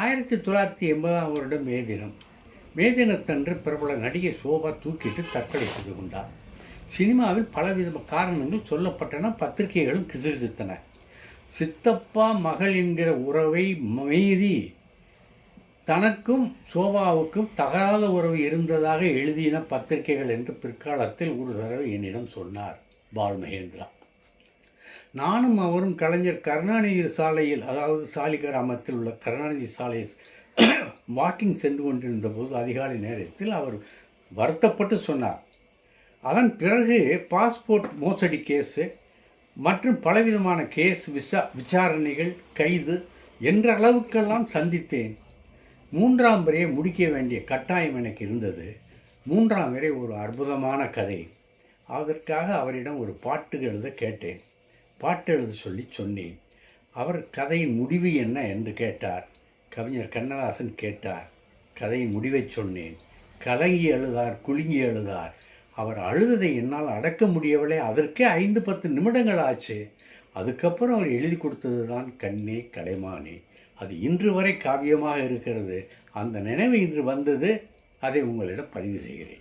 ஆயிரத்தி தொள்ளாயிரத்தி எண்பதாம் வருடம் மே தினம். மே தினத்தன்று பிரபல நடிகை சோபா தூக்கிட்டு தற்கொலை செய்து கொண்டார். சினிமாவில் பலவித காரணங்கள் சொல்லப்பட்டன பத்திரிகைகளும் கிசுகிசுத்தன. சித்தப்பா மகள் என்கிற உறவை மீறி தனக்கும் சோபாவுக்கும் தகாத உறவு இருந்ததாக எழுதின பத்திரிகைகள் என்று பிற்காலத்தில் ஒரு தடவை என்னிடம் சொன்னார் பால் மகேந்திரா நானும் அவரும் கலைஞர் கருணாநிதி சாலையில் அதாவது சாலி கிராமத்தில் உள்ள கருணாநிதி சாலையில் வாக்கிங் சென்று கொண்டிருந்த போது அதிகாலை நேரத்தில் அவர் வருத்தப்பட்டு சொன்னார். அதன் பிறகு பாஸ்போர்ட் மோசடி கேஸு மற்றும் பலவிதமான கேஸ் விசா விசாரணைகள் கைது என்ற அளவுக்கெல்லாம் சந்தித்தேன். மூன்றாம் வரையை முடிக்க வேண்டிய கட்டாயம் எனக்கு இருந்தது. மூன்றாம் வரை ஒரு அற்புதமான கதை. அதற்காக அவரிடம் ஒரு பாட்டு எழுத கேட்டேன். பாட்டு எழுத சொல்லி சொன்னேன். அவர் கதையின் முடிவு என்ன என்று கேட்டார். கவிஞர் கண்ணதாசன் கேட்டார். கதையின் முடிவை சொன்னேன். கலங்கி அழுதார் குலுங்கி அழுதார் அவர் அழுததை என்னால் அடக்க முடியவில்லை. அதற்கே ஐந்து பத்து நிமிடங்கள் ஆச்சு. அதுக்கப்புறம் அவர் எழுதி கொடுத்தது தான் கண்ணே கலைமானே. அது இன்று வரை காவியமாக இருக்கிறது. அந்த நினைவு இன்று வந்தது. அதை உங்களிடம் பதிவு செய்கிறேன்.